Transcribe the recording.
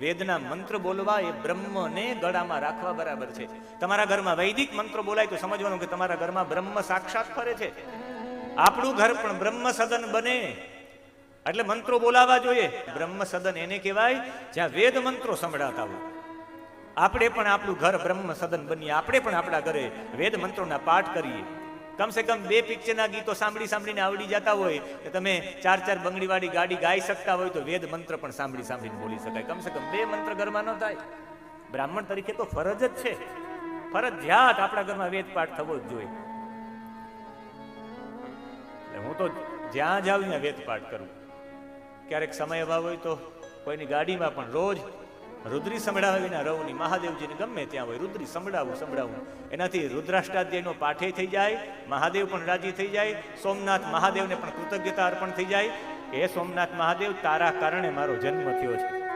વેદના મંત્ર બોલવા એ બ્રહ્મને ગળામાં રાખવા બરાબર છે. તમારા ઘરમાં વૈદિક મંત્ર બોલાય તો સમજવાનું કે તમારા ઘરમાં બ્રહ્મ સાક્ષાત ફરે છે. આપણું ઘર પણ બ્રહ્મ સદન બને. એટલે મંત્રો બોલાવા જોઈએ. બ્રહ્મ સદન એને કહેવાય જ્યાં વેદ મંત્રો સંભળાતા હોય. આપણે પણ આપણું ઘર બ્રહ્મ સદન બનીએ. આપણે પણ આપણા ઘરે વેદ મંત્રોના પાઠ કરીએ. કમસે કમ બે પિક્ચરના ગીતો સાંભળી સાંભળીને આવડી જતા હોય તો તમે ચાર ચાર બંગડીવાળી ગાડી ગાઈ શકતા હોય તો વેદ મંત્ર પણ સાંભળી સાંભળીને બોલી શકાય. કમસે કમ બે મંત્ર ઘરમાં ન થાય. બ્રાહ્મણ તરીકે તો ફરજ જ છે. ફરજિયાત આપણા ઘરમાં વેદ પાઠ થવો જ જોઈએ. હું તો જ્યાં જાઉં ત્યાં વેદ પાઠ કરું. ક્યારેક સમય અભાવ હોય તો કોઈની ગાડીમાં પણ રોજ રુદ્રી સંભળાવે વિના રહું નહીં મહાદેવજીને ગમે ત્યાં હોય, રુદ્રી સંભળાવું સંભળાવું. એનાથી રુદ્રાષ્ટાધ્યાયનો પાઠે થઈ જાય, મહાદેવ પણ રાજી થઈ જાય, સોમનાથ મહાદેવને પણ કૃતજ્ઞતા અર્પણ થઈ જાય. કે સોમનાથ મહાદેવ, તારા કારણે મારો જન્મ થયો છે.